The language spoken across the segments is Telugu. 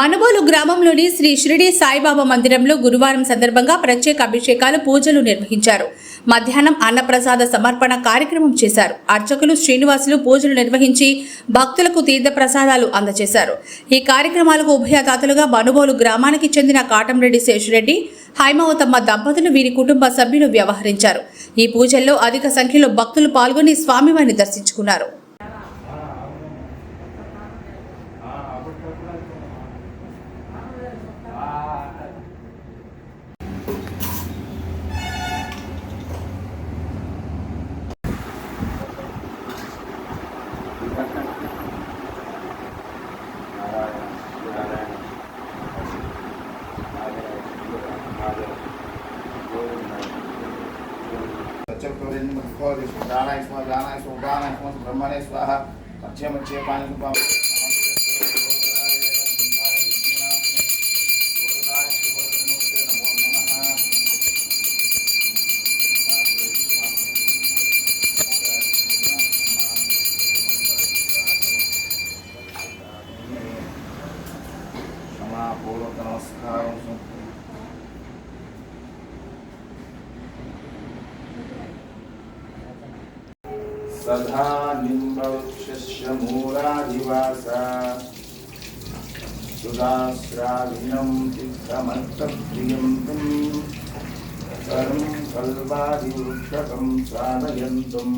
మనుబోలు గ్రామంలోని శ్రీ షిరిడి సాయిబాబా మందిరంలో గురువారం సందర్భంగా ప్రత్యేక అభిషేకాలు పూజలు నిర్వహించారు. మధ్యాహ్నం అన్నప్రసాద సమర్పణ కార్యక్రమం చేశారు. అర్చకులు శ్రీనివాసులు పూజలు నిర్వహించి భక్తులకు తీర్థ ప్రసాదాలు అందజేశారు. ఈ కార్యక్రమాలకు ఉభయదాతలుగా మనుబోలు గ్రామానికి చెందిన కాటంరెడ్డి శేషురెడ్డి హైమవతమ్మ దంపతులు వీరి కుటుంబ సభ్యులు వ్యవహరించారు. ఈ పూజల్లో అధిక సంఖ్యలో భక్తులు పాల్గొని స్వామివారిని దర్శించుకున్నారు. दानाय स्व दानाय स्व दानाय स्व ब्रह्मणे स्वाहा मध्ये सदा निम्बवक्षस्यमूराधिवासा सुदास्राविणं चित्तमत्तप्रियं तुं करं कल्पादिवृक्षकं साधयन्तं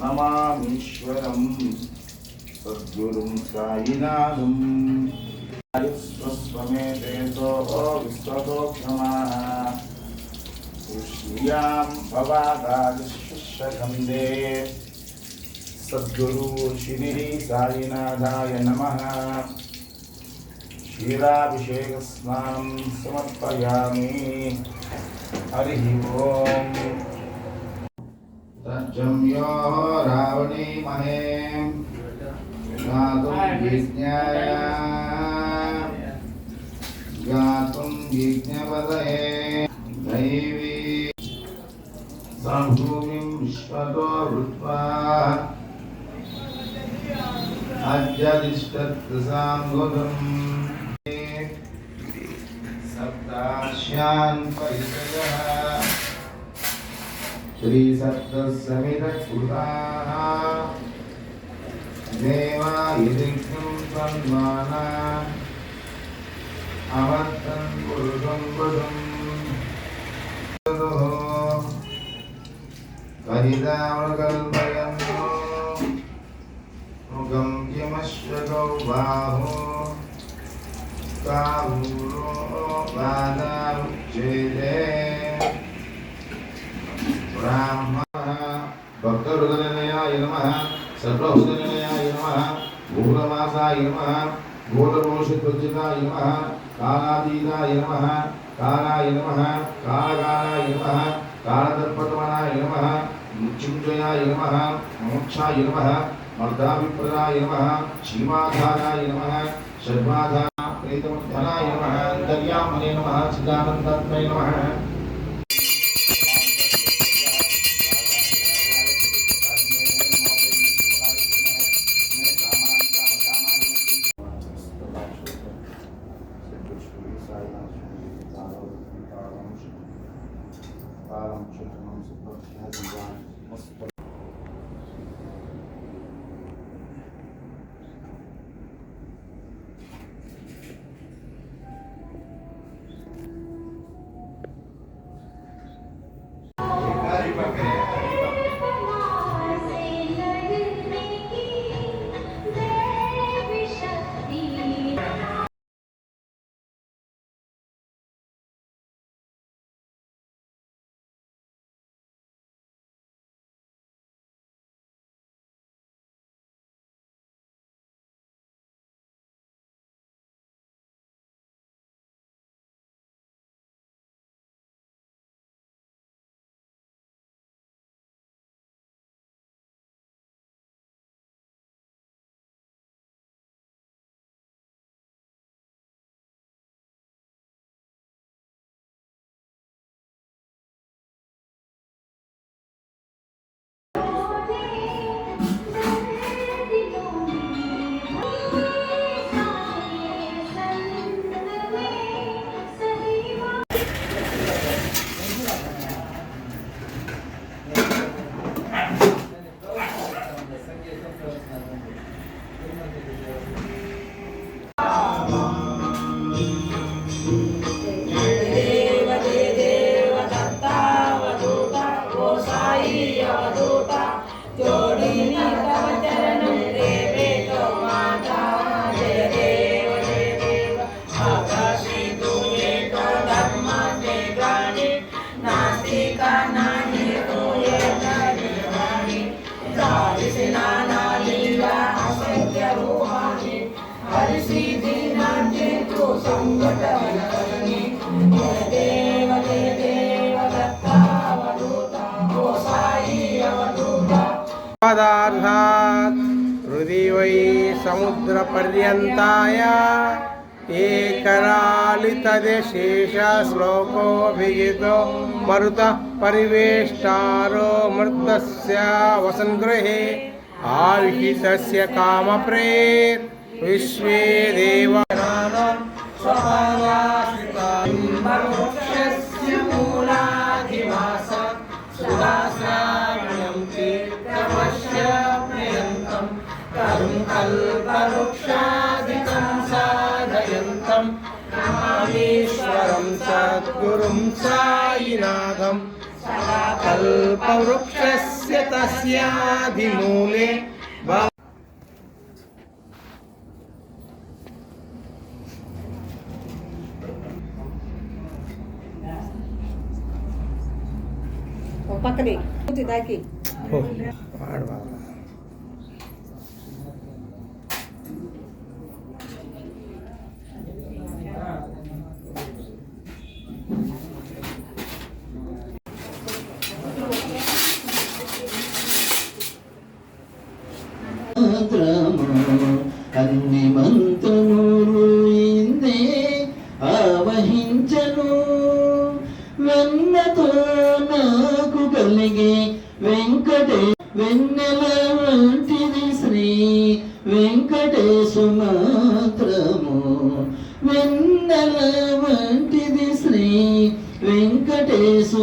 नमामीश्वरं सद्गुरुं विश्वतो क्षमाः ूष्णीयां भवादादिशिष्यखण्डे नमः। क्षीराभिषेकस्नां समर्पयामि। हरिः ओम्। रज्जं रावणीमहे गातुं विज्ञाय। गातुं विज्ञपदये। दैव Sanhumin işvado rutva Haccal iştattısam godum Saptasyan parisaya Shri Saptasamita Kurana. Deva Yidiknum Sanmana Avattan मुखं किमश्वकौ बाहो काबूलो बाधामुच्चेदे ब्राह्मणः भक्तहृदयनयाय नमः सर्वहृदयनयाय नमः भूलमासाय नमः भूलमोषध्वजिताय नमः कालातीताय नमः कालाय नमः कालकालाय नमः कालदर्पतमनाय नमः मृत्युञ्जयाय नमः मोक्षाय नमः मर्दाभिप्रदाय नमः, श्रीमाधाराय नमः षड्माधा प्रेतमधनाय नमः अन्तर्यामने नमः, चिदानन्दात्मय नमः। पदार्थात् हृदि वै समुद्रपर्यन्ताय एकरालितदेशेषश्लोकोऽभिहितो मरुतः परिवेष्टारो मृतस्य वसङ्गृहे आविहितस्य कामप्रेत् विश्वे देवानां स्वभावाश्रितास्य मूलाधिवासात् सुदाश्रामणं तीर्थमस्य प्रियन्तं करुं कल्पवृक्षादिकं साधयन्तं नमामीश्वरं सद्गुरुं सायिनाथं कल्पवृक्षस्य तस्याधिमूले పక్కనే. కూతి దాకి. వాడు. మంత్రము? వెంకటే వెన్నెల వంటిది శ్రీ వెంకటేశు మాత్రము వెన్నెల వంటిది శ్రీ వెంకటేశు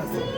fuerza.